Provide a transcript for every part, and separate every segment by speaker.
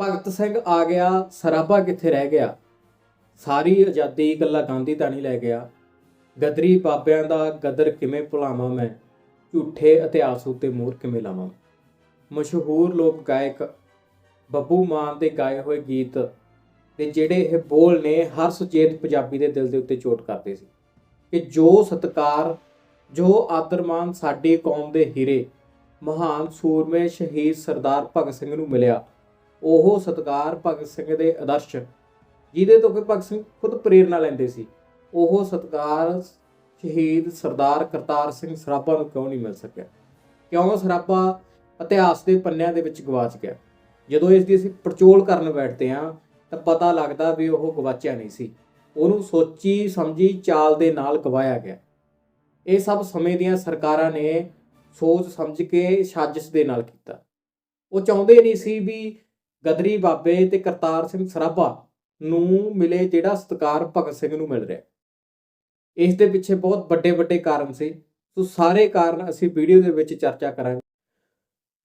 Speaker 1: ਭਗਤ ਸਿੰਘ ਆ ਗਿਆ, ਸਰਾਭਾ ਕਿੱਥੇ ਰਹਿ ਗਿਆ? ਸਾਰੀ ਆਜ਼ਾਦੀ ਇਕੱਲਾ ਗਾਂਧੀ ਤਾਂ ਨਹੀਂ ਲੈ ਗਿਆ। ਗਦਰੀ ਬਾਬਿਆਂ ਦਾ ਗਦਰ ਕਿਵੇਂ ਭੁਲਾਵਾਂ ਮੈਂ? ਝੂਠੇ ਇਤਿਹਾਸ ਉੱਤੇ ਮੋਹਰ ਕਿਵੇਂ ਲਾਵਾਂ? ਮਸ਼ਹੂਰ ਲੋਕ ਗਾਇਕ ਬੱਬੂ ਮਾਨ ਦੇ ਗਾਏ ਹੋਏ ਗੀਤ ਤੇ ਜਿਹੜੇ ਇਹ ਬੋਲ ਨੇ, ਹਰ ਸੁਚੇਤ ਪੰਜਾਬੀ ਦੇ ਦਿਲ ਦੇ ਉੱਤੇ ਚੋਟ ਕਰਦੇ ਸੀ। ਕਿ ਜੋ ਸਤਕਾਰ, ਜੋ ਆਦਰਮਾਨ ਸਾਡੀ ਕੌਮ ਦੇ ਹੀਰੇ, ਮਹਾਨ ਸੂਰਮੇ ਸ਼ਹੀਦ ਸਰਦਾਰ ਭਗਤ ਸਿੰਘ ਨੂੰ ਮਿਲਿਆ ਉਹ ਸਤਕਾਰ ਭਗਤ ਸਿੰਘ ਦੇ ਆਦਰਸ਼ ਜਿਹਦੇ ਤੋਂ ਕਿ ਭਗਤ ਸਿੰਘ ਖੁਦ ਪ੍ਰੇਰਣਾ ਲੈਂਦੇ ਸੀ। ਉਹ ਸਤਕਾਰ ਸ਼ਹੀਦ ਸਰਦਾਰ ਕਰਤਾਰ ਸਿੰਘ ਸਰਾਭਾ ਨੂੰ ਕਿਉਂ ਨਹੀਂ ਮਿਲ ਸਕਿਆ? ਕਿਉਂ ਸਰਾਭਾ ਇਤਿਹਾਸ ਦੇ ਪੰਨਿਆਂ ਦੇ ਵਿੱਚ ਗਵਾਚ ਗਿਆ ਜਦੋਂ ਇਸ ਦੀ ਅਸੀਂ ਪੜਚੋਲ ਕਰਨ ਬੈਠਦੇ ਹਾਂ, ਤਾਂ ਪਤਾ ਲੱਗਦਾ ਵੀ ਉਹ ਗਵਾਚਿਆ ਨਹੀਂ ਸੀ। ਉਹਨੂੰ ਸੋਚੀ ਸਮਝੀ ਚਾਲ ਦੇ ਨਾਲ ਗਵਾਇਆ ਗਿਆ। ਇਹ ਸਭ ਸਮੇਂ ਦੀਆਂ ਸਰਕਾਰਾਂ ਨੇ ਸੋਚ ਸਮਝ ਕੇ ਸਾਜ਼ਿਸ਼ ਦੇ ਨਾਲ ਕੀਤਾ। ਉਹ ਚਾਹੁੰਦੇ ਨਹੀਂ ਸੀ ਵੀ ਗਦਰੀ ਬਾਬੇ ਤੇ ਕਰਤਾਰ ਸਿੰਘ ਸਰਾਭਾ ਨੂੰ ਮਿਲੇ ਜਿਹੜਾ ਸਤਕਾਰ ਭਗਤ ਸਿੰਘ ਨੂੰ ਮਿਲ ਰਿਹਾ। ਇਸ ਦੇ ਪਿੱਛੇ ਬਹੁਤ ਵੱਡੇ ਵੱਡੇ ਕਾਰਨ ਸੀ। ਸੋ ਸਾਰੇ ਕਾਰਨ ਅਸੀਂ ਵੀਡੀਓ ਦੇ ਵਿੱਚ ਚਰਚਾ ਕਰਾਂਗੇ।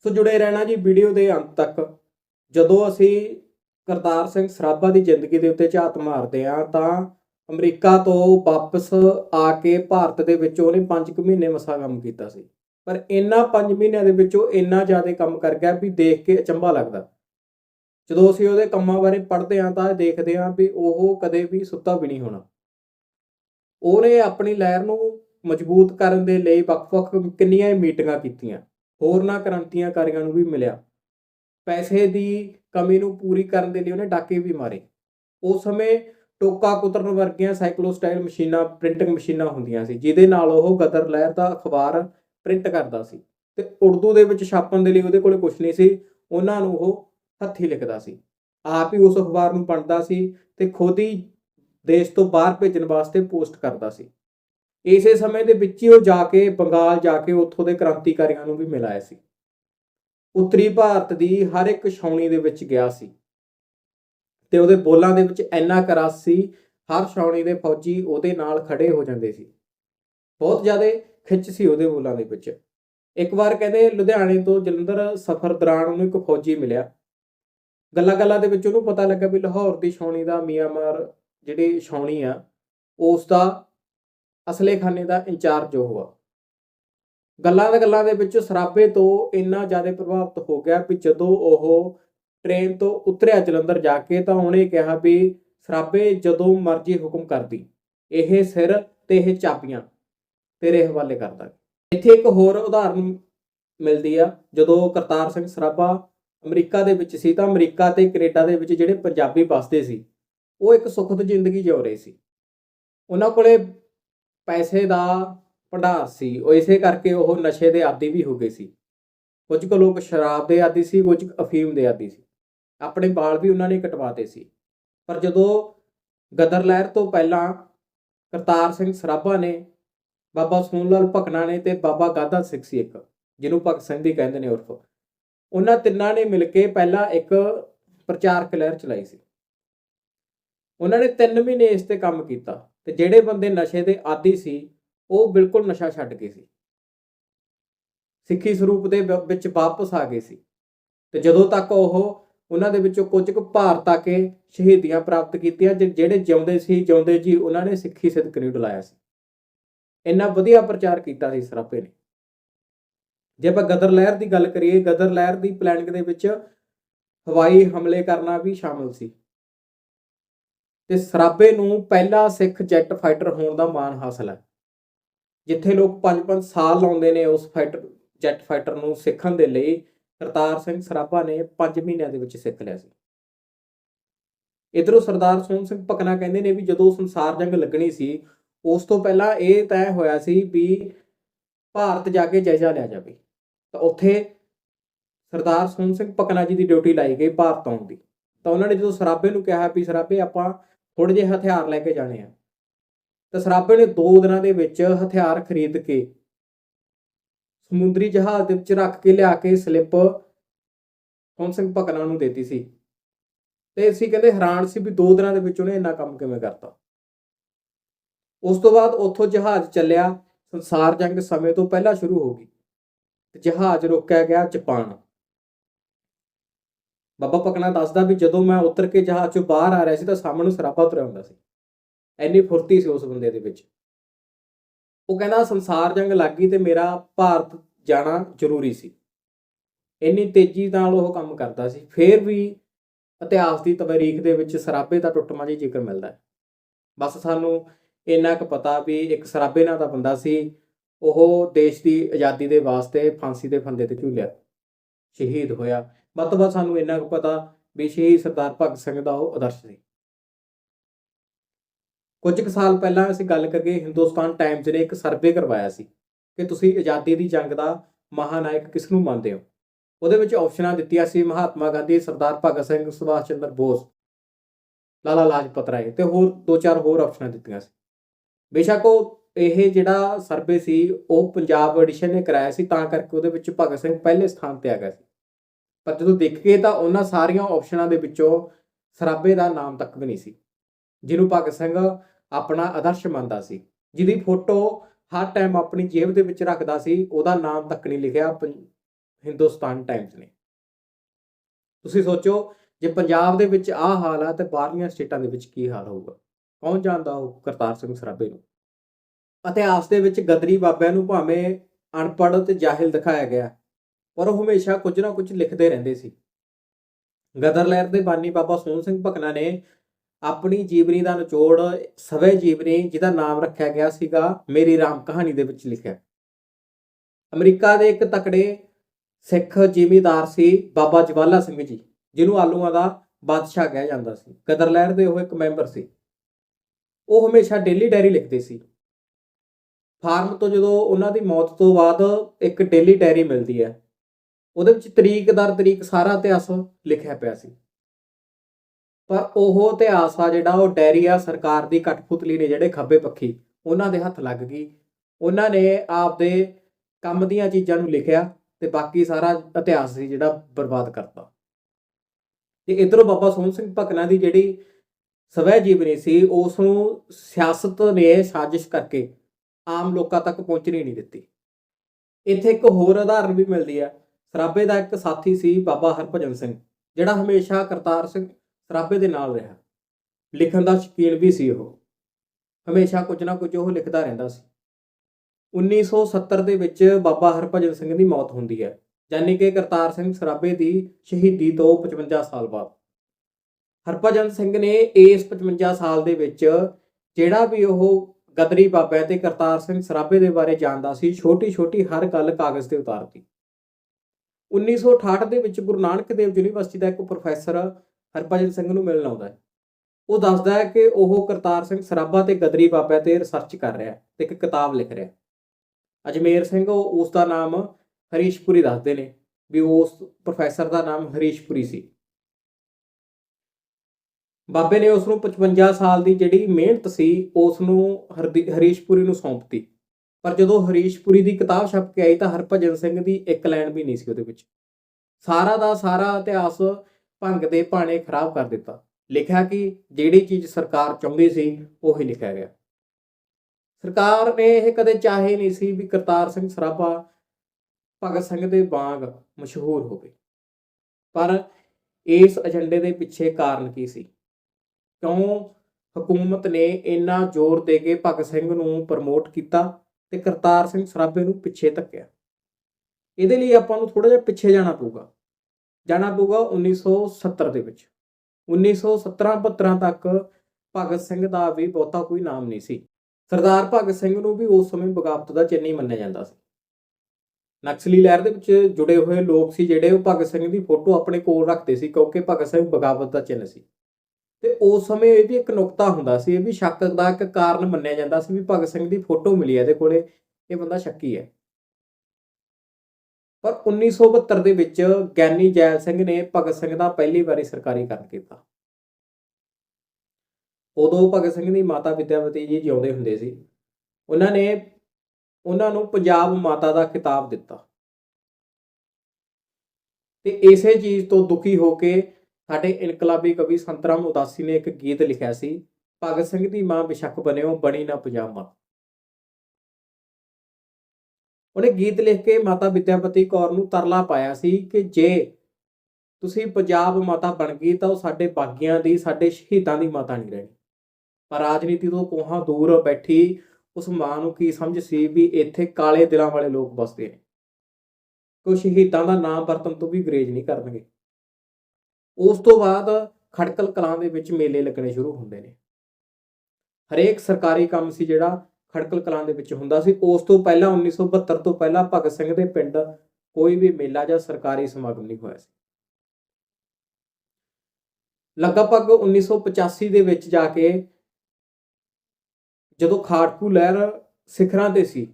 Speaker 1: ਸੋ ਜੁੜੇ ਰਹਿਣਾ ਜੀ ਵੀਡੀਓ ਦੇ ਅੰਤ ਤੱਕ। ਜਦੋਂ ਅਸੀਂ ਕਰਤਾਰ ਸਿੰਘ ਸਰਾਭਾ ਦੀ ਜ਼ਿੰਦਗੀ ਦੇ ਉੱਤੇ ਝਾਤ ਮਾਰਦੇ ਆ ਤਾਂ ਅਮਰੀਕਾ ਤੋਂ ਵਾਪਸ ਆ ਕੇ ਭਾਰਤ ਦੇ ਵਿੱਚ ਉਹਨੇ 5 ਕੁ ਮਹੀਨੇ ਮਸਾ ਕੰਮ ਕੀਤਾ ਸੀ। ਪਰ ਇੰਨਾ 5 ਮਹੀਨਿਆਂ ਦੇ ਵਿੱਚ ਉਹ ਇੰਨਾ ਜ਼ਿਆਦਾ ਕੰਮ ਕਰ ਗਿਆ ਵੀ ਦੇਖ ਕੇ ਅਚੰਭਾ ਲੱਗਦਾ। ਜਦੋਂ ਅਸੀਂ ਉਹਦੇ ਕੰਮਾਂ ਬਾਰੇ ਪੜ੍ਹਦੇ ਹਾਂ ਤਾਂ ਦੇਖਦੇ ਹਾਂ ਵੀ ਉਹ ਕਦੇ ਵੀ ਸੁੱਤਾ ਵੀ ਨਹੀਂ ਹੋਣਾ। ਉਹਨੇ ਆਪਣੀ ਲਹਿਰ ਨੂੰ ਮਜ਼ਬੂਤ ਕਰਨ ਦੇ ਲਈ ਵੱਖ-ਵੱਖ ਕਿੰਨੀਆਂ ਹੀ ਮੀਟਿੰਗਾਂ ਕੀਤੀਆਂ। ਹੋਰਨਾਂ ਕ੍ਰਾਂਤੀਕਾਰੀਆਂ ਨੂੰ ਵੀ ਮਿਲਿਆ। ਪੈਸੇ ਦੀ ਕਮੀ ਨੂੰ ਪੂਰੀ ਕਰਨ ਦੇ ਲਈ ਉਹਨੇ ਡਾਕੇ ਵੀ ਮਾਰੇ। ਉਸ ਸਮੇਂ ਟੋਕਾ ਕੁਤਰਨ ਵਰਗੀਆਂ ਸਾਈਕਲੋਸਟਾਈਲ ਮਸ਼ੀਨਾਂ, ਪ੍ਰਿੰਟਿੰਗ ਮਸ਼ੀਨਾਂ ਹੁੰਦੀਆਂ ਸੀ, ਜਿਹਦੇ ਨਾਲ ਉਹ ਗਦਰ ਲਹਿਰ ਦਾ ਅਖਬਾਰ ਪ੍ਰਿੰਟ ਕਰਦਾ ਸੀ। ਤੇ ਉਰਦੂ ਦੇ ਵਿੱਚ ਛਾਪਣ ਦੇ ਲਈ ਉਹਦੇ ਕੋਲੇ ਕੁਝ ਨਹੀਂ ਸੀ। ਉਹਨਾਂ ਨੂੰ ਉਹ ਹੱਥੀ ਲਿਖਦਾ ਸੀ। ਆਪ ਹੀ ਉਸ ਅਖਬਾਰ ਨੂੰ ਪੜ੍ਹਦਾ ਸੀ ਤੇ ਖੁਦ ਹੀ ਦੇਸ਼ ਤੋਂ ਬਾਹਰ ਭੇਜਣ ਵਾਸਤੇ ਪੋਸਟ ਕਰਦਾ ਸੀ। ਇਸੇ ਸਮੇਂ ਦੇ ਵਿੱਚ ਹੀ ਉਹ ਜਾ ਕੇ, ਬੰਗਾਲ ਜਾ ਕੇ ਉੱਥੋਂ ਦੇ ਕ੍ਰਾਂਤੀਕਾਰੀਆਂ ਨੂੰ ਵੀ ਮਿਲਾਇਆ ਸੀ। ਉੱਤਰੀ ਭਾਰਤ ਦੀ ਹਰ ਇੱਕ ਛਾਉਣੀ ਦੇ ਵਿੱਚ ਗਿਆ ਸੀ। ਤੇ ਉਹਦੇ ਬੋਲਾਂ ਦੇ ਵਿੱਚ ਇੰਨਾ ਕਰਸ ਸੀ, ਹਰ ਛਾਉਣੀ ਦੇ ਫੌਜੀ ਉਹਦੇ ਨਾਲ ਖੜੇ ਹੋ ਜਾਂਦੇ ਸੀ। ਬਹੁਤ ਜ਼ਿਆਦਾ ਖਿੱਚ ਸੀ ਉਹਦੇ ਬੋਲਾਂ ਦੇ ਵਿੱਚ। ਇੱਕ ਵਾਰ ਕਹਿੰਦੇ ਲੁਧਿਆਣੇ ਤੋਂ ਜਲੰਧਰ ਸਫ਼ਰ ਦੌਰਾਨ ਉਹਨੂੰ ਇੱਕ ਫੌਜੀ ਮਿਲਿਆ। ਗੱਲਾਂ ਗੱਲਾਂ ਦੇ ਵਿੱਚ ਉਹਨੂੰ ਪਤਾ ਲੱਗਾ ਵੀ ਲਾਹੌਰ ਦੀ ਛਾਉਣੀ ਦਾ ਮੀਆਂਮਾਰ ਜਿਹੜੀ ਛਾਉਣੀ ਆ, ਉਸ ਦਾ ਅਸਲੇ ਖਾਨੇ ਦਾ ਇੰਚਾਰਜ ਉਹ ਆ। ਗੱਲਾਂ ਦੇ ਗੱਲਾਂ ਦੇ ਵਿੱਚ ਸਰਾਬੇ ਤੋਂ ਇੰਨਾ ਜ਼ਿਆਦਾ ਪ੍ਰਭਾਵਿਤ ਹੋ ਗਿਆ ਵੀ ਜਦੋਂ ਉਹ ਟ੍ਰੇਨ ਤੋਂ ਉਤਰਿਆ ਜਲੰਧਰ ਜਾ ਕੇ ਤਾਂ ਉਹਨੇ ਕਿਹਾ ਵੀ ਸਰਾਬੇ ਜਦੋਂ ਮਰਜ਼ੀ ਹੁਕਮ ਕਰਦੀ, ਇਹ ਸਿਰ ਤੇ ਇਹ ਚਾਪੀਆਂ ਤੇਰੇ ਹਵਾਲੇ ਕਰਦਾ। ਇੱਥੇ ਇੱਕ ਹੋਰ ਉਦਾਹਰਨ ਮਿਲਦੀ ਆ, ਜਦੋਂ ਕਰਤਾਰ ਸਿੰਘ ਸਰਾਭਾ ਅਮਰੀਕਾ ਦੇ ਵਿੱਚ ਸੀ ਤਾਂ ਅਮਰੀਕਾ ਤੇ ਕੈਨੇਡਾ ਦੇ ਵਿੱਚ ਜਿਹੜੇ ਪੰਜਾਬੀ ਵੱਸਦੇ ਸੀ, ਉਹ ਇੱਕ ਸੁਖਦ ਜ਼ਿੰਦਗੀ ਜਿਉ ਰਹੇ ਸੀ। ਉਹਨਾਂ ਕੋਲੇ ਪੈਸੇ ਦਾ ਭੰਡਾਰ ਸੀ, ਉਹ ਇਸੇ ਕਰਕੇ ਉਹ ਨਸ਼ੇ ਦੇ ਆਦੀ ਵੀ ਹੋ ਗਏ ਸੀ। ਕੁਝ ਕੁ ਲੋਕ ਸ਼ਰਾਬ ਦੇ ਆਦੀ ਸੀ, ਕੁਝ ਅਫੀਮ ਦੇ ਆਦੀ ਸੀ। ਆਪਣੇ ਵਾਲ ਵੀ ਉਹਨਾਂ ਨੇ ਕਟਵਾਤੇ ਸੀ। ਪਰ ਜਦੋਂ ਗਦਰ ਲਹਿਰ ਤੋਂ ਪਹਿਲਾਂ ਕਰਤਾਰ ਸਿੰਘ ਸਰਾਭਾ ਨੇ, ਬਾਬਾ ਸੋਹਣ ਲਾਲ ਭਕਨਾ ਨੇ ਤੇ ਬਾਬਾ ਗਾਦਾ ਸਿੰਘ ਸੀ ਇੱਕ, ਜਿਹਨੂੰ ਭਗਤ ਸਿੰਘ ਵੀ ਕਹਿੰਦੇ ਨੇ ਉਰਫ ਉਹਨਾਂ ਤਿੰਨਾਂ ਨੇ ਮਿਲ ਕੇ ਪਹਿਲਾਂ ਇੱਕ ਪ੍ਰਚਾਰਕ ਲਹਿਰ ਚਲਾਈ ਸੀ। ਉਹਨਾਂ ਨੇ 3 ਮਹੀਨੇ ਇਸ ਤੇ ਕੰਮ ਕੀਤਾ ਤੇ ਜਿਹੜੇ ਬੰਦੇ ਨਸ਼ੇ ਦੇ ਆਦੀ ਸੀ, ਉਹ ਬਿਲਕੁਲ ਨਸ਼ਾ ਛੱਡ ਗਏ ਸੀ। ਸਿੱਖੀ ਸਰੂਪ ਦੇ ਵਿੱਚ ਵਾਪਸ ਆ ਗਏ ਸੀ। ਤੇ ਜਦੋਂ ਤੱਕ ਉਹ ਉਹਨਾਂ ਦੇ ਵਿੱਚੋਂ ਕੁਝ ਕੁ ਭਾਰਤ ਆ ਕੇ ਸ਼ਹੀਦੀਆਂ ਪ੍ਰਾਪਤ ਕੀਤੀਆਂ ਜਿਹੜੇ ਜਿਉਂਦੇ ਸੀ, ਜਿਉਂਦੇ ਜੀ, ਉਹਨਾਂ ਨੇ ਸਿੱਖੀ ਸਿਦਕ ਨਹੀਂ ਡੁਲਾਇਆ ਸੀ। ਇੰਨਾ ਵਧੀਆ ਪ੍ਰਚਾਰ ਕੀਤਾ ਸੀ ਸਰਾਪੇ ਨੇ। ਜੇ ਆਪਾਂ ਗਦਰ ਲਹਿਰ ਦੀ ਗੱਲ ਕਰੀਏ, ਗਦਰ ਲਹਿਰ ਦੀ ਪਲੈਨਿੰਗ ਦੇ ਵਿੱਚ ਹਵਾਈ ਹਮਲੇ ਕਰਨਾ ਵੀ ਸ਼ਾਮਲ ਸੀ। ਤੇ ਸਰਾਬੇ ਨੂੰ ਪਹਿਲਾ ਸਿੱਖ ਜੈਟ ਫਾਈਟਰ ਹੋਣ ਦਾ ਮਾਣ ਹਾਸਲ ਹੈ। ਜਿੱਥੇ ਲੋਕ 5-5 ਸਾਲ ਲਾਉਂਦੇ ਨੇ ਉਸ ਫਾਈਟਰ ਜੈਟ ਫਾਈਟਰ ਨੂੰ ਸਿੱਖਣ ਦੇ ਲਈ, ਕਰਤਾਰ ਸਿੰਘ ਸਰਾਭਾ ਨੇ 5 ਮਹੀਨਿਆਂ ਦੇ ਵਿੱਚ ਸਿੱਖ ਲਿਆ ਸੀ। ਇਧਰੋਂ ਸਰਦਾਰ ਸੋਹਣ ਸਿੰਘ ਭਕਨਾ ਕਹਿੰਦੇ ਨੇ ਵੀ ਜਦੋਂ ਸੰਸਾਰ ਜੰਗ ਲੱਗਣੀ ਸੀ, ਉਸ ਤੋਂ ਪਹਿਲਾਂ ਇਹ ਤੈਅ ਹੋਇਆ ਸੀ ਵੀ ਭਾਰਤ ਜਾ ਕੇ ਜਾਇਜ਼ਾ ਲਿਆ ਜਾਵੇ। ਤਾਂ ਉੱਥੇ ਸਰਦਾਰ ਸੋਹਣ ਸਿੰਘ ਭਕਨਾ ਜੀ ਦੀ ਡਿਊਟੀ ਲਾਈ ਗਈ ਭਾਰਤ ਆਉਣ ਦੀ। ਤਾਂ ਉਹਨਾਂ ਨੇ ਜਦੋਂ ਸਰਾਬੇ ਨੂੰ ਕਿਹਾ ਵੀ ਸਰਾਬੇ, ਆਪਾਂ ਥੋੜੇ ਜਿਹੇ ਹਥਿਆਰ ਲੈ ਕੇ ਜਾਣੇ ਆ। ਤਾਂ ਸਰਾਬੇ ਨੇ 2 ਦਿਨਾਂ ਦੇ ਵਿੱਚ ਹਥਿਆਰ ਖਰੀਦ ਕੇ ਸਮੁੰਦਰੀ ਜਹਾਜ਼ ਦੇ ਵਿੱਚ ਰੱਖ ਕੇ ਲਿਆ ਕੇ ਸਲਿੱਪ ਸੋਹਣ ਸਿੰਘ ਭਕਨਾ ਨੂੰ ਦਿੱਤੀ ਸੀ। ਤੇ ਅਸੀਂ ਕਹਿੰਦੇ ਹੈਰਾਨ ਸੀ ਵੀ 2 ਦਿਨਾਂ ਦੇ ਵਿੱਚ ਉਹਨੇ ਇੰਨਾ ਕੰਮ ਕਿਵੇਂ ਕਰਤਾ। ਉਸ ਤੋਂ ਬਾਅਦ ਉੱਥੋਂ ਜਹਾਜ਼ ਚੱਲਿਆ। ਸੰਸਾਰ ਜੰਗ ਸਮੇਂ ਤੋਂ ਪਹਿਲਾਂ ਸ਼ੁਰੂ ਹੋ ਗਈ। ਜਹਾਜ਼ ਰੋਕਿਆ ਗਿਆ ਜਾਪਾਨ। ਬਾਬਾ ਪਕਣਾ ਦੱਸਦਾ ਵੀ ਜਦੋਂ ਮੈਂ ਉਤਰ ਕੇ ਜਹਾਜ਼ ਚੋਂ ਬਾਹਰ ਆ ਰਿਹਾ ਸੀ ਤਾਂ ਸਾਹਮਣੇ ਸਰਾਬਾ ਤੁਰਿਆ ਹੁੰਦਾ ਸੀ। ਐਨੀ ਫੁਰਤੀ ਸੀ ਉਸ ਬੰਦੇ ਦੇ ਵਿੱਚ। ਉਹ ਕਹਿੰਦਾ ਸੰਸਾਰ ਜੰਗ ਲੱਗ ਗਈ ਤੇ ਮੇਰਾ ਭਾਰਤ ਜਾਣਾ ਜ਼ਰੂਰੀ ਸੀ। ਇੰਨੀ ਤੇਜ਼ੀ ਨਾਲ ਉਹ ਕੰਮ ਕਰਦਾ ਸੀ। ਫੇਰ ਵੀ ਇਤਿਹਾਸ ਦੀ ਤਵਾਰੀਖ ਦੇ ਵਿੱਚ ਸਰਾਬੇ ਦਾ ਟੁੱਟਵਾਂ ਜਿਹਾ ਜ਼ਿਕਰ ਮਿਲਦਾ ਹੈ। ਬਸ ਸਾਨੂੰ ਇੰਨਾ ਕੁ ਪਤਾ ਵੀ ਇੱਕ ਸਰਾਬੇ ਨਾਲ ਦਾ ਬੰਦਾ ਸੀ ਉਹ ਦੇਸ਼ ਦੀ ਆਜ਼ਾਦੀ ਦੇ ਵਾਸਤੇ ਫਾਂਸੀ ਦੇ ਫੰਦੇ ਤੇ ਝੂਲਿਆ। ਸ਼ਹੀਦ ਹੋਇਆ। ਵੱਧ ਤੋਂ ਵੱਧ ਸਾਨੂੰ ਇੰਨਾ ਕੁ ਪਤਾ ਵੀ ਸ਼ਹੀਦ ਸਰਦਾਰ ਭਗਤ ਸਿੰਘ ਦਾ ਉਹ ਆਦਰਸ਼ ਸੀ। ਕੁਝ ਕੁ ਸਾਲ ਪਹਿਲਾਂ ਅਸੀਂ ਗੱਲ ਕਰੀਏ, ਹਿੰਦੁਸਤਾਨ ਟਾਈਮਜ਼ ਨੇ ਇੱਕ ਸਰਵੇ ਕਰਵਾਇਆ ਸੀ ਕਿ ਤੁਸੀਂ ਆਜ਼ਾਦੀ ਦੀ ਜੰਗ ਦਾ ਮਹਾਨਾਇਕ ਕਿਸ ਨੂੰ ਮੰਨਦੇ ਹੋ? ਉਹਦੇ ਵਿੱਚ ਆਪਸ਼ਨਾਂ ਦਿੱਤੀਆਂ ਸੀ ਮਹਾਤਮਾ ਗਾਂਧੀ, ਸਰਦਾਰ ਭਗਤ ਸਿੰਘ, ਸੁਭਾਸ਼ ਚੰਦਰ ਬੋਸ, ਲਾਲਾ ਲਾਜਪਤ ਰਾਏ ਤੇ ਹੋਰ ਦੋ ਚਾਰ ਹੋਰ ਆਪਸ਼ਨਾਂ ਦਿੱਤੀਆਂ ਸੀ। ਬੇਸ਼ੱਕ ਉਹ ਇਹ ਜਿਹੜਾ ਸਰਵੇ ਸੀ, ਉਹ ਪੰਜਾਬ ਐਡੀਸ਼ਨ ਨੇ ਕਰਾਇਆ ਸੀ, ਤਾਂ ਕਰਕੇ ਉਹਦੇ ਵਿੱਚ ਭਗਤ ਸਿੰਘ ਪਹਿਲੇ ਸਥਾਨ ਤੇ ਆ ਗਿਆ ਸੀ। ਪਰ ਜਦੋਂ ਦੇਖੀਏ ਤਾਂ ਉਹਨਾਂ ਸਾਰੀਆਂ ਆਪਸ਼ਨਾਂ ਦੇ ਵਿੱਚੋਂ ਸਰਾਬੇ ਦਾ ਨਾਮ ਤੱਕ ਵੀ ਨਹੀਂ ਸੀ, ਜਿਹਨੂੰ ਭਗਤ ਸਿੰਘ ਆਪਣਾ ਆਦਰਸ਼ ਮੰਨਦਾ ਸੀ। ਜਿਹਦੀ ਫੋਟੋ ਹਰ ਟਾਈਮ ਆਪਣੀ ਜੇਬ ਦੇ ਵਿੱਚ ਰੱਖਦਾ ਸੀ, ਉਹਦਾ ਨਾਮ ਤੱਕ ਨਹੀਂ ਲਿਖਿਆ ਪੰ- ਹਿੰਦੁਸਤਾਨ ਟਾਈਮਸ ਨੇ। ਤੁਸੀਂ ਸੋਚੋ, ਜੇ ਪੰਜਾਬ ਦੇ ਵਿੱਚ ਆਹ ਹਾਲ ਆ, ਤੇ ਬਾਹਰਲੀਆਂ ਸਟੇਟਾਂ ਦੇ ਵਿੱਚ ਕੀ ਹਾਲ ਹੋਊਗਾ? ਕੌਣ ਜਾਣਦਾ ਉਹ ਕਰਤਾਰ ਸਿੰਘ ਸਰਾਭੇ ਨੂੰ? ਇਤਿਹਾਸ ਦੇ ਵਿੱਚ ਗਦਰੀ ਬਾਬਿਆਂ ਨੂੰ ਭਾਵੇਂ ਅਨਪੜ੍ਹ ਤੇ ਜਾਹਿਲ ਦਿਖਾਇਆ ਗਿਆ, ਪਰ ਉਹ ਹਮੇਸ਼ਾ ਕੁਝ ਨਾ ਕੁਝ ਲਿਖਦੇ ਰਹਿੰਦੇ ਸੀ। ਗਦਰ ਲਹਿਰ ਦੇ ਬਾਨੀ ਬਾਬਾ ਸੋਹਣ ਸਿੰਘ ਭਕਨਾ ਨੇ ਆਪਣੀ ਜੀਵਨੀ ਦਾ ਨਿਚੋੜ, ਸਵੈ ਜੀਵਨੀ ਜਿਹਦਾ ਨਾਮ ਰੱਖਿਆ ਗਿਆ ਸੀਗਾ, ਮੇਰੀ ਰਾਮ ਕਹਾਣੀ ਦੇ ਵਿੱਚ ਲਿਖਿਆ। ਅਮਰੀਕਾ ਦੇ ਇੱਕ ਤਕੜੇ ਸਿੱਖ ਜਿਮੀਦਾਰ ਸੀ ਬਾਬਾ ਜਵਾਲਾ ਸਿੰਘ ਜੀ, ਜਿਹਨੂੰ ਆਲੂਆਂ ਦਾ ਬਾਦਸ਼ਾਹ ਕਿਹਾ ਜਾਂਦਾ ਸੀ। ਗਦਰ ਲਹਿਰ ਦੇ ਉਹ ਇੱਕ ਮੈਂਬਰ ਸੀ। ਉਹ ਹਮੇਸ਼ਾ ਡੇਲੀ ਡਾਇਰੀ ਲਿਖਦੇ ਸੀ। ਫਾਰਮ ਤੋਂ ਜਦੋਂ ਉਹਨਾਂ ਦੀ ਮੌਤ ਤੋਂ ਬਾਅਦ ਇੱਕ ਡੇਲੀ ਡਾਇਰੀ ਮਿਲਦੀ ਹੈ, ਉਹਦੇ ਵਿੱਚ ਤਰੀਕ ਦਰ ਤਰੀਕ ਸਾਰਾ ਇਤਿਹਾਸ ਲਿਖਿਆ ਪਿਆ ਸੀ। ਪਰ ਉਹ ਇਤਿਹਾਸ ਆ ਜਿਹੜਾ ਉਹ ਡਾਇਰੀ ਆ ਸਰਕਾਰ ਦੀ ਕਠਪੁਤਲੀ ਨੇ ਜਿਹੜੇ ਖੱਬੇ ਪੱਖੀ ਉਹਨਾਂ ਦੇ ਹੱਥ ਲੱਗ ਗਈ। ਉਹਨਾਂ ਨੇ ਆਪਦੇ ਕੰਮ ਦੀਆਂ ਚੀਜ਼ਾਂ ਨੂੰ ਲਿਖਿਆ ਤੇ ਬਾਕੀ ਸਾਰਾ ਇਤਿਹਾਸ ਸੀ ਜਿਹੜਾ ਬਰਬਾਦ ਕਰਤਾ। ਤੇ ਇਧਰੋਂ ਬਾਬਾ ਸੋਹਣ ਸਿੰਘ ਭਕਨਾ ਦੀ ਜਿਹੜੀ ਸਵੈ ਜੀਵਨੀ ਸੀ, ਉਸ ਨੂੰ ਸਿਆਸਤ ਨੇ ਸਾਜ਼ਿਸ਼ ਕਰਕੇ ਆਮ ਲੋਕਾਂ ਤੱਕ ਪਹੁੰਚਣੀ ਨਹੀਂ ਦਿੱਤੀ। ਇੱਥੇ ਇੱਕ ਹੋਰ ਉਦਾਹਰਨ ਵੀ ਮਿਲਦੀ ਹੈ। ਸਰਾਬੇ ਦਾ ਇੱਕ ਸਾਥੀ ਸੀ ਬਾਬਾ ਹਰਭਜਨ ਸਿੰਘ, ਜਿਹੜਾ ਹਮੇਸ਼ਾ ਕਰਤਾਰ ਸਿੰਘ ਸਰਾਬੇ ਦੇ ਨਾਲ ਰਿਹਾ। ਲਿਖਣ ਦਾ ਸ਼ੌਕੀਨ ਵੀ ਸੀ ਉਹ। ਹਮੇਸ਼ਾ ਕੁਝ ਨਾ ਕੁਝ ਉਹ ਲਿਖਦਾ ਰਹਿੰਦਾ ਸੀ। 1970 ਦੇ ਵਿੱਚ ਬਾਬਾ ਹਰਭਜਨ ਸਿੰਘ ਦੀ ਮੌਤ ਹੁੰਦੀ ਹੈ, ਯਾਨੀ ਕਿ ਕਰਤਾਰ ਸਿੰਘ ਸਰਾਬੇ ਦੀ ਸ਼ਹੀਦੀ ਤੋਂ 55 ਸਾਲ ਬਾਅਦ। ਹਰਭਜਨ ਸਿੰਘ ਨੇ ਇਸ 55 ਸਾਲ ਦੇ ਵਿੱਚ ਜਿਹੜਾ ਵੀ ਉਹ ਗਦਰੀ ਬਾਬਾ ਤੇ ਕਰਤਾਰ ਸਿੰਘ ਸਰਾਭੇ ਦੇ ਬਾਰੇ ਜਾਣਦਾ ਸੀ ਛੋਟੀ ਛੋਟੀ ਹਰ ਗੱਲ ਕਾਗਜ਼ ਤੇ ਉਤਾਰਤੀ 1968 ਦੇ ਵਿੱਚ ਗੁਰੂ ਨਾਨਕ ਦੇਵ ਯੂਨੀਵਰਸਿਟੀ ਦਾ ਇੱਕ ਪ੍ਰੋਫੈਸਰ ਹਰਭਜਨ ਸਿੰਘ ਨੂੰ ਮਿਲਣ ਆਉਂਦਾ ਹੈ। ਉਹ ਦੱਸਦਾ ਹੈ ਕਿ ਉਹ ਕਰਤਾਰ ਸਿੰਘ ਸਰਾਭਾ ਤੇ ਗਦਰੀ ਬਾਬਾ ਤੇ ਰਿਸਰਚ ਕਰ ਰਿਹਾ ਹੈ ਤੇ ਇੱਕ ਕਿਤਾਬ ਲਿਖ ਰਿਹਾ ਅਜਮੇਰ ਸਿੰਘ ਉਹ ਉਸ ਦਾ ਨਾਮ ਹਰੀਸ਼ਪੁਰੀ ਦੱਸਦੇ ਨੇ ਵੀ ਉਸ ਪ੍ਰੋਫੈਸਰ ਦਾ ਨਾਮ ਹਰੀਸ਼ਪੁਰੀ ਸੀ। ਬਾਬੇ ਨੇ ਉਸ ਨੂੰ 55 ਸਾਲ ਦੀ ਜਿਹੜੀ ਮਿਹਨਤ ਸੀ ਉਸ ਨੂੰ ਹਰਦੀ- ਹਰੀਸ਼ਪੁਰੀ ਨੂੰ ਸੌਂਪਤੀ। ਪਰ ਜਦੋਂ ਹਰੀਸ਼ਪੁਰੀ ਦੀ ਕਿਤਾਬ ਛਪ ਕੇ ਆਈ ਤਾਂ ਹਰਭਜਨ ਸਿੰਘ ਦੀ ਇੱਕ ਲਾਈਨ ਵੀ ਨਹੀਂ ਸੀ ਉਹਦੇ ਵਿੱਚ। ਸਾਰਾ ਦਾ ਸਾਰਾ ਇਤਿਹਾਸ ਭੰਗ ਦੇ ਭਾਣੇ ਖਰਾਬ ਕਰ ਦਿੱਤਾ। ਲਿਖਿਆ ਕਿ ਜਿਹੜੀ ਚੀਜ਼ ਸਰਕਾਰ ਚਾਹੁੰਦੀ ਸੀ, ਉਹੀ ਲਿਖਿਆ ਗਿਆ। ਸਰਕਾਰ ਨੇ ਇਹ ਕਦੇ ਚਾਹੇ ਨਹੀਂ ਸੀ ਵੀ ਕਰਤਾਰ ਸਿੰਘ ਸਰਾਭਾ ਭਗਤ ਸਿੰਘ ਦੇ ਵਾਂਗ ਮਸ਼ਹੂਰ ਹੋਵੇ। ਪਰ ਇਸ ਏਜੰਡੇ ਦੇ ਪਿੱਛੇ ਕਾਰਨ ਕੀ ਸੀ? ਕਿਉਂ ਹਕੂਮਤ ਨੇ ਇੰਨਾ ਜ਼ੋਰ ਦੇ ਕੇ ਭਗਤ ਸਿੰਘ ਨੂੰ ਪ੍ਰਮੋਟ ਕੀਤਾ ਤੇ ਕਰਤਾਰ ਸਿੰਘ ਸਰਾਭੇ ਨੂੰ ਪਿੱਛੇ ਧੱਕਿਆ? ਇਹਦੇ ਲਈ ਆਪਾਂ ਨੂੰ ਥੋੜਾ ਜਿਹਾ ਪਿੱਛੇ ਜਾਣਾ ਪਊਗਾ। ਜਾਣਾ ਪਊਗਾ 1970 ਦੇ ਵਿੱਚ। 1917-72 ਤੱਕ ਭਗਤ ਸਿੰਘ ਦਾ ਵੀ ਬਹੁਤਾ ਕੋਈ ਨਾਮ ਨਹੀਂ ਸੀ। ਸਰਦਾਰ ਭਗਤ ਸਿੰਘ ਨੂੰ ਵੀ ਉਸ ਸਮੇਂ ਬਗਾਵਤ ਦਾ ਚਿੰਨ੍ਹ ਹੀ ਮੰਨਿਆ ਜਾਂਦਾ ਸੀ। ਨਕਸਲੀ ਲਹਿਰ ਦੇ ਵਿੱਚ ਜੁੜੇ ਹੋਏ ਲੋਕ ਸੀ ਜਿਹੜੇ ਉਹ ਭਗਤ ਸਿੰਘ ਦੀ ਫੋਟੋ ਆਪਣੇ ਕੋਲ ਰੱਖਦੇ ਸੀ ਕਿਉਂਕਿ ਭਗਤ ਸਿੰਘ ਬਗਾਵਤ ਦਾ ਚਿੰਨ੍ਹ ਸੀ। ਤੇ ਉਸ ਸਮੇਂ ਇਹ ਵੀ ਇੱਕ ਨੁਕਤਾ ਹੁੰਦਾ ਸੀ, ਇਹ ਵੀ ਸ਼ੱਕ ਦਾ ਇੱਕ ਕਾਰਨ ਮੰਨਿਆ ਜਾਂਦਾ ਸੀ ਵੀ ਭਗਤ ਸਿੰਘ ਦੀ ਫੋਟੋ ਮਿਲੀ ਹੈ, ਇਹਦੇ ਕੋਲੇ ਇਹ ਬੰਦਾ ਸ਼ੱਕੀ ਹੈ। ਪਰ 1972 ਦੇ ਵਿੱਚ ਗਿਆਨੀ ਜੈਲ ਸਿੰਘ ਨੇ ਭਗਤ ਸਿੰਘ ਦਾ ਪਹਿਲੀ ਵਾਰੀ ਸਰਕਾਰੀ ਕਰਨ ਕੀਤਾ। ਉਦੋਂ ਭਗਤ ਸਿੰਘ ਦੀ ਮਾਤਾ ਵਿਦਿਆਵਤੀ ਜੀ ਜਿਉਂਦੇ ਹੁੰਦੇ ਸੀ। ਉਹਨਾਂ ਨੇ ਉਹਨਾਂ ਨੂੰ ਪੰਜਾਬ ਮਾਤਾ ਦਾ ਖਿਤਾਬ ਦਿੱਤਾ। ਤੇ ਇਸੇ ਚੀਜ਼ ਤੋਂ ਦੁਖੀ ਹੋ ਕੇ ਸਾਡੇ ਇਨਕਲਾਬੀ ਕਵੀ ਸੰਤਰਾਮ ਉਦਾਸੀ ਨੇ ਇੱਕ ਗੀਤ ਲਿਖਿਆ ਸੀ, ਭਗਤ ਸਿੰਘ ਦੀ ਮਾਂ ਬਿਸ਼ੱਕ ਬਣਿਓ, ਬਣੀ ਨਾ ਪੰਜਾਬ ਮਾਂ ਉਹਨੇ ਗੀਤ ਲਿਖ ਕੇ ਮਾਤਾ ਵਿਦਿਆਪਤੀ ਕੌਰ ਨੂੰ ਤਰਲਾ ਪਾਇਆ ਸੀ ਕਿ ਜੇ ਤੁਸੀਂ ਪੰਜਾਬ ਮਾਤਾ ਬਣ ਗਈ ਤਾਂ ਉਹ ਸਾਡੇ ਬਾਗੀਆਂ ਦੀ, ਸਾਡੇ ਸ਼ਹੀਦਾਂ ਦੀ ਮਾਤਾ ਨਹੀਂ ਰਹਿਣੀ। ਪਰ ਰਾਜਨੀਤੀ ਤੋਂ ਕੋਹਾਂ ਦੂਰ ਬੈਠੀ ਉਸ ਮਾਂ ਨੂੰ ਕੀ ਸਮਝ ਸੀ ਵੀ ਇੱਥੇ ਕਾਲੇ ਦਿਲਾਂ ਵਾਲੇ ਲੋਕ ਵਸਦੇ ਨੇ? ਕੋਈ ਸ਼ਹੀਦਾਂ ਦਾ ਨਾਮ ਵਰਤਨ ਤੋਂ ਵੀ ਗਰੇਜ ਨਹੀਂ ਕਰਨਗੇ। ਉਸ ਤੋਂ ਬਾਅਦ ਖੜਕਲ ਕਲਾਂ ਦੇ ਵਿੱਚ ਮੇਲੇ ਲੱਗਣੇ ਸ਼ੁਰੂ ਹੁੰਦੇ ਨੇ। ਹਰੇਕ ਸਰਕਾਰੀ ਕੰਮ ਸੀ ਜਿਹੜਾ ਖੜਕਲ ਕਲਾਂ ਦੇ ਵਿੱਚ ਹੁੰਦਾ ਸੀ। ਉਸ ਤੋਂ ਪਹਿਲਾਂ 1972 ਤੋਂ ਪਹਿਲਾਂ ਭਗਤ ਸਿੰਘ ਦੇ ਪਿੰਡ ਕੋਈ ਵੀ ਮੇਲਾ ਜਾਂ ਸਰਕਾਰੀ ਸਮਾਗਮ ਨਹੀਂ ਹੋਇਆ ਸੀ। ਲਗਭਗ 1985 ਦੇ ਵਿੱਚ ਜਾ ਕੇ ਜਦੋਂ ਖਾੜਕੂ ਲਹਿਰ ਸਿਖਰਾਂ ਤੇ ਸੀ,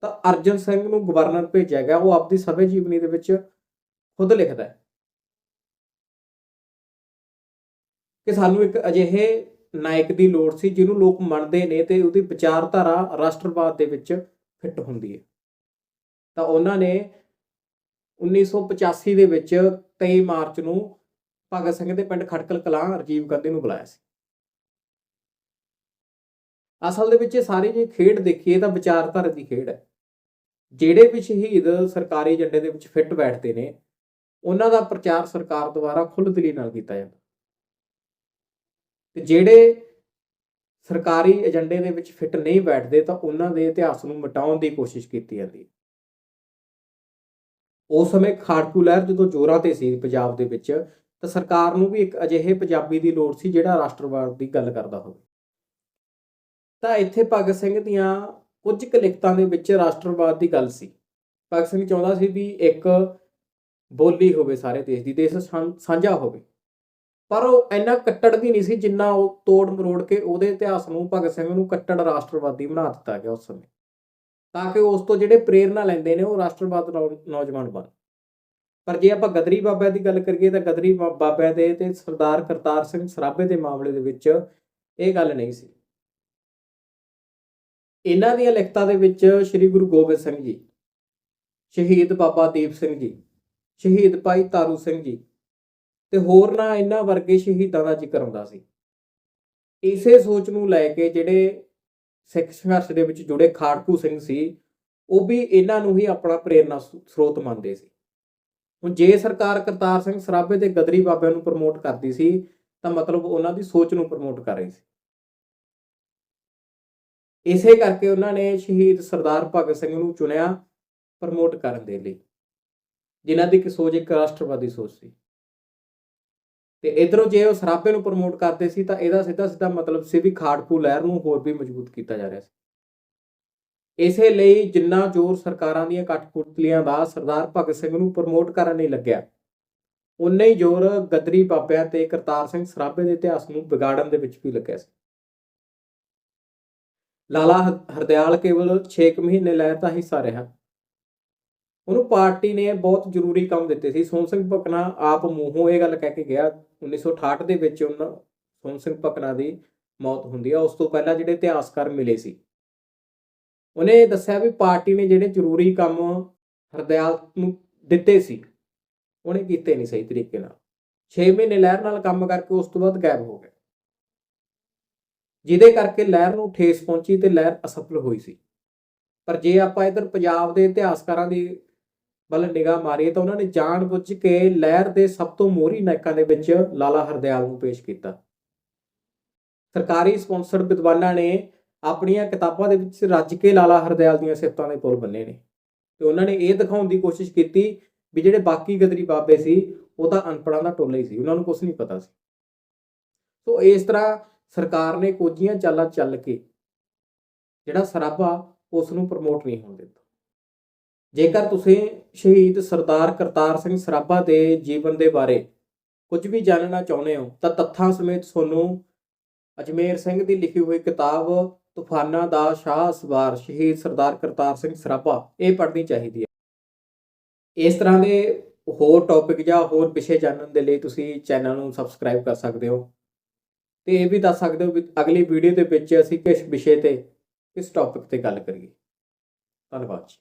Speaker 1: ਤਾਂ ਅਰਜਨ ਸਿੰਘ ਨੂੰ ਗਵਰਨਰ ਭੇਜਿਆ ਗਿਆ। ਉਹ ਆਪਦੀ ਸਭੇ ਜੀਵਨੀ ਦੇ ਵਿੱਚ ਖੁਦ ਲਿਖਦਾ ਹੈ। ਕਿ ਸਾਨੂੰ ਇੱਕ ਅਜਿਹੇ ਨਾਇਕ ਦੀ ਲੋੜ ਸੀ ਜਿਹਨੂੰ ਲੋਕ ਮੰਨਦੇ ਨੇ ਤੇ ਉਹਦੀ ਵਿਚਾਰਧਾਰਾ ਰਾਸ਼ਟਰਵਾਦ ਦੇ ਵਿੱਚ ਫਿੱਟ ਹੁੰਦੀ ਹੈ। ਤਾਂ ਉਹਨਾਂ ਨੇ 1985 ਦੇ ਵਿੱਚ 23 ਮਾਰਚ ਨੂੰ ਭਗਤ ਸਿੰਘ ਦੇ ਪਿੰਡ ਖਟਕਲ ਕਲਾਂ ਰਾਜੀਵ ਗਾਂਧੀ ਨੂੰ ਬੁਲਾਇਆ ਸੀ। ਅਸਲ ਦੇ ਵਿੱਚ ਇਹ ਸਾਰੀ ਜੇ ਖੇਡ ਦੇਖੀਏ ਤਾਂ ਵਿਚਾਰਧਾਰਾ ਦੀ ਖੇਡ ਹੈ। ਜਿਹੜੇ ਵੀ ਸ਼ਹੀਦ ਸਰਕਾਰੀ ਏਜੰਡੇ ਦੇ ਵਿੱਚ ਫਿੱਟ ਬੈਠਦੇ ਨੇ, ਉਹਨਾਂ ਦਾ ਪ੍ਰਚਾਰ ਸਰਕਾਰ ਦੁਆਰਾ ਖੁੱਲ੍ਹ ਖੁੱਲ੍ਹਦਿਲੀ ਨਾਲ ਕੀਤਾ ਜਾਂਦਾ। ਤੇ ਜਿਹੜੇ ਸਰਕਾਰੀ ਏਜੰਡੇ ਦੇ ਵਿੱਚ ਫਿੱਟ ਨਹੀਂ ਬੈਠਦੇ ਤਾਂ ਉਹਨਾਂ ਦੇ ਇਤਿਹਾਸ ਨੂੰ ਮਿਟਾਉਣ ਦੀ ਕੋਸ਼ਿਸ਼ ਕੀਤੀ ਜਾਂਦੀ ਹੈ। ਉਸ ਸਮੇਂ ਖਾੜਕੂ ਲਹਿਰ ਜਦੋਂ ਜ਼ੋਰਾਂ ਤੇ ਸੀ ਪੰਜਾਬ ਦੇ ਵਿੱਚ, ਤਾਂ ਸਰਕਾਰ ਨੂੰ ਵੀ ਇੱਕ ਅਜਿਹੇ ਪੰਜਾਬੀ ਦੀ ਲੋੜ ਸੀ ਜਿਹੜਾ ਰਾਸ਼ਟਰਵਾਦ ਦੀ ਗੱਲ ਕਰਦਾ ਹੋਵੇ। ਤਾਂ ਇੱਥੇ ਭਗਤ ਸਿੰਘ ਦੀਆਂ ਕੁਝ ਕੁ ਲਿਖਤਾਂ ਦੇ ਵਿੱਚ ਰਾਸ਼ਟਰਵਾਦ ਦੀ ਗੱਲ ਸੀ। ਭਗਤ ਸਿੰਘ ਚਾਹੁੰਦਾ ਸੀ ਵੀ ਇੱਕ ਬੋਲੀ ਹੋਵੇ ਸਾਰੇ ਦੇਸ਼ ਦੀ, ਦੇਸ਼ ਸਾਂਝਾ ਹੋਵੇ। ਪਰ ਉਹ ਇੰਨਾ ਕੱਟੜ ਵੀ ਨਹੀਂ ਸੀ ਜਿੰਨਾ ਉਹ ਤੋੜ ਮਰੋੜ ਕੇ ਉਹਦੇ ਇਤਿਹਾਸ ਨੂੰ ਭਗਤ ਸਿੰਘ ਨੂੰ ਕੱਟੜ ਰਾਸ਼ਟਰਵਾਦੀ ਬਣਾ ਦਿੱਤਾ ਗਿਆ ਉਸ ਸਮੇਂ। ਤਾਂ ਕਿ ਉਸ ਤੋਂ ਜਿਹੜੇ ਪ੍ਰੇਰਣਾ ਲੈਂਦੇ ਨੇ ਉਹ ਰਾਸ਼ਟਰਵਾਦ ਨੌ- ਨੌਜਵਾਨ ਬਣ। ਪਰ ਜੇ ਆਪਾਂ ਗਦਰੀ ਬਾਬਿਆਂ ਦੀ ਗੱਲ ਕਰੀਏ ਤਾਂ ਗਦਰੀ ਬਾ- ਬਾਬਿਆਂ ਦੇ ਤੇ ਸਰਦਾਰ ਕਰਤਾਰ ਸਿੰਘ ਸਰਾਭੇ ਦੇ ਮਾਮਲੇ ਦੇ ਵਿੱਚ ਇਹ ਗੱਲ ਨਹੀਂ ਸੀ। ਇਹਨਾਂ ਦੀਆਂ ਲਿਖਤਾਂ ਦੇ ਵਿੱਚ ਸ੍ਰੀ ਗੁਰੂ ਗੋਬਿੰਦ ਸਿੰਘ ਜੀ, ਸ਼ਹੀਦ ਬਾਬਾ ਦੀਪ ਸਿੰਘ ਜੀ, ਸ਼ਹੀਦ ਭਾਈ ਤਾਰੂ ਸਿੰਘ ਜੀ ਤੇ ਹੋਰ ਨਾ ਇਹਨਾਂ ਵਰਗੇ ਸ਼ਹੀਦਾਂ ਦਾ ਜ਼ਿਕਰ ਹੁੰਦਾ ਸੀ। ਇਸੇ ਸੋਚ ਨੂੰ ਲੈ ਕੇ ਜਿਹੜੇ ਸਿੱਖ ਸੰਘਰਸ਼ ਦੇ ਵਿੱਚ ਜੁੜੇ ਖਾੜਕੂ ਸਿੰਘ ਸੀ, ਉਹ ਵੀ ਇਹਨਾਂ ਨੂੰ ਹੀ ਆਪਣਾ ਪ੍ਰੇਰਨਾ ਸਰੋਤ ਮੰਨਦੇ ਸੀ। ਹੁਣ ਜੇ ਸਰਕਾਰ ਕਰਤਾਰ ਸਿੰਘ ਸਰਾਭੇ ਤੇ ਗਦਰੀ ਬਾਬਿਆਂ ਨੂੰ ਪ੍ਰਮੋਟ ਕਰਦੀ ਸੀ, ਤਾਂ ਮਤਲਬ ਉਹਨਾਂ ਦੀ ਸੋਚ ਨੂੰ ਪ੍ਰਮੋਟ ਕਰ ਰਹੀ ਸੀ। ਇਸੇ ਕਰਕੇ ਉਹਨਾਂ ਨੇ ਸ਼ਹੀਦ ਸਰਦਾਰ ਭਗਤ ਸਿੰਘ ਨੂੰ ਚੁਣਿਆ ਪ੍ਰਮੋਟ ਕਰਨ ਦੇ ਲਈ। ਜਿਨ੍ਹਾਂ ਦੀ ਕਿ ਸੋਚ ਇੱਕ ਰਾਸ਼ਟਰਵਾਦੀ ਸੋਚ ਸੀ। ਤੇ ਇਧਰੋਂ ਜੇ ਉਹ ਸਰਾਭੇ ਨੂੰ ਪ੍ਰਮੋਟ ਕਰਦੇ ਸੀ ਤਾਂ ਇਹਦਾ ਸਿੱਧਾ ਸਿੱਧਾ ਮਤਲਬ ਸੀ ਵੀ ਖਾੜਕੂ ਲਹਿਰ ਨੂੰ ਹੋਰ ਵੀ ਮਜ਼ਬੂਤ ਕੀਤਾ ਜਾ ਰਿਹਾ ਸੀ। ਇਸੇ ਲਈ ਜਿੰਨਾ ਜ਼ੋਰ ਸਰਕਾਰਾਂ ਦੀਆਂ ਕਠਪੁਤਲੀਆਂ ਦਾ ਸਰਦਾਰ ਭਗਤ ਸਿੰਘ ਨੂੰ ਪ੍ਰਮੋਟ ਕਰਨ ਲਈ ਲੱਗਿਆ ਉਨਾ ਹੀ ਜ਼ੋਰ ਗਦਰੀ ਬਾਬਿਆਂ ਤੇ ਕਰਤਾਰ ਸਿੰਘ ਸਰਾਭੇ ਦੇ ਇਤਿਹਾਸ ਨੂੰ ਵਿਗਾੜਨ ਦੇ ਵਿੱਚ ਵੀ ਲੱਗਿਆ ਸੀ। ਲਾਲਾ ਹ- ਹਰਦਿਆਲ ਕੇਵਲ 6 ਮਹੀਨੇ ਲਹਿਰ ਦਾ ਹਿੱਸਾ ਰਿਹਾ। ਉਹਨੂੰ ਪਾਰਟੀ ਨੇ ਬਹੁਤ ਜ਼ਰੂਰੀ ਕੰਮ ਦਿੱਤੇ ਸੀ। ਸੋਹਣ ਸਿੰਘ ਭਕਨਾ ਆਪ ਮੂੰਹੋਂ ਇਹ ਗੱਲ ਕਹਿ ਕੇ ਗਿਆ 1968 ਦੇ ਵਿੱਚ ਉਹਨਾਂ ਸੋਹਣ ਸਿੰਘ ਭਕਨਾ ਦੀ ਮੌਤ ਹੁੰਦੀ ਆ। ਉਸ ਤੋਂ ਪਹਿਲਾਂ ਜਿਹੜੇ ਇਤਿਹਾਸਕਾਰ ਮਿਲੇ ਸੀ। ਉਹਨੇ ਦੱਸਿਆ ਵੀ ਪਾਰਟੀ ਨੇ ਜਿਹੜੇ ਜ਼ਰੂਰੀ ਕੰਮ ਹਰਦਿਆਲ ਨੂੰ ਦਿੱਤੇ ਸੀ, ਉਹਨੇ ਕੀਤੇ ਨਹੀਂ ਸਹੀ ਤਰੀਕੇ ਨਾਲ। 6 ਮਹੀਨੇ ਲਹਿਰ ਨਾਲ ਕੰਮ ਕਰਕੇ ਉਸ ਤੋਂ ਬਾਅਦ ਗਾਇਬ ਹੋ ਗਿਆ ਜਿਹਦੇ ਕਰਕੇ ਲਹਿਰ ਨੂੰ ਠੇਸ ਪਹੁੰਚੀ ਤੇ ਲਹਿਰ ਅਸਫਲ ਹੋਈ ਸੀ। ਪਰ ਜੇ ਆਪਾਂ ਇਧਰ ਪੰਜਾਬ ਦੇ ਇਤਿਹਾਸਕਾਰਾਂ ਦੀ ਵੱਲ ਨਿਗਾਹ ਮਾਰੀਏ ਤਾਂ ਉਹਨਾਂ ਨੇ ਜਾਣ ਬੁੱਝ ਕੇ ਲਹਿਰ ਦੇ ਸਭ ਤੋਂ ਮੋਹਰੀ ਨਾਇਕਾਂ ਦੇ ਵਿੱਚ ਲਾਲਾ ਹਰਦਿਆਲ ਨੂੰ ਪੇਸ਼ ਕੀਤਾ। ਸਰਕਾਰੀ ਸਪਾਂਸਰਡ ਵਿਦਵਾਨਾਂ ਨੇ ਆਪਣੀਆਂ ਕਿਤਾਬਾਂ ਦੇ ਵਿੱਚ ਰੱਜ ਕੇ ਲਾਲਾ ਹਰਦਿਆਲ ਦੀਆਂ ਸਿਫਤਾਂ ਦੇ ਪੁਲ ਬੰਨੇ ਨੇ ਤੇ ਉਹਨਾਂ ਨੇ ਇਹ ਦਿਖਾਉਣ ਦੀ ਕੋਸ਼ਿਸ਼ ਕੀਤੀ ਵੀ ਜਿਹੜੇ ਬਾਕੀ ਗਦਰੀ ਬਾਬੇ ਸੀ, ਉਹ ਤਾਂ ਅਨਪੜਾਂ ਦਾ ਟੋਲਾ ਹੀ ਸੀ, ਉਹਨਾਂ ਨੂੰ ਕੁਝ ਨਹੀਂ ਪਤਾ ਸੀ। ਸੋ ਇਸ ਤਰ੍ਹਾਂ ਸਰਕਾਰ ਨੇ ਕੋਝੀਆਂ ਚਾਲਾਂ ਚੱਲ ਕੇ ਜਿਹੜਾ ਸਰਾਭਾ ਉਸ ਨੂੰ ਪ੍ਰਮੋਟ ਨਹੀਂ ਹੋਣ ਦਿੱਤਾ। ਜੇਕਰ ਤੁਸੀਂ ਸ਼ਹੀਦ ਸਰਦਾਰ ਕਰਤਾਰ ਸਿੰਘ ਸਰਾਭਾ ਦੇ ਜੀਵਨ ਦੇ ਬਾਰੇ ਕੁਝ ਵੀ ਜਾਣਨਾ ਚਾਹੁੰਦੇ ਹੋ, ਤਾਂ ਤੱਥਾਂ ਸਮੇਤ ਤੁਹਾਨੂੰ ਅਜਮੇਰ ਸਿੰਘ ਦੀ ਲਿਖੀ ਹੋਈ ਕਿਤਾਬ ਤੂਫਾਨਾਂ ਦਾ ਸ਼ਾਹ ਸਵਾਰ ਸ਼ਹੀਦ ਸਰਦਾਰ ਕਰਤਾਰ ਸਿੰਘ ਸਰਾਭਾ, ਇਹ ਪੜ੍ਹਨੀ ਚਾਹੀਦੀ ਹੈ। ਇਸ ਤਰ੍ਹਾਂ ਦੇ ਹੋਰ ਟੌਪਿਕ ਜਾਂ ਹੋਰ ਵਿਸ਼ੇ ਜਾਣਨ ਦੇ ਲਈ ਤੁਸੀਂ ਚੈਨਲ ਨੂੰ ਸਬਸਕ੍ਰਾਈਬ ਕਰ ਸਕਦੇ ਹੋ। ਤੇ ਇਹ ਵੀ ਦੱਸ ਸਕਦੇ ਹੋ ਵੀ ਅਗਲੀ ਵੀਡੀਓ ਦੇ ਵਿੱਚ ਅਸੀਂ ਕਿਸ ਵਿਸ਼ੇ ਤੇ, ਕਿਸ ਟੌਪਿਕ ਤੇ ਗੱਲ ਕਰੀਏ। ਧੰਨਵਾਦ ਜੀ।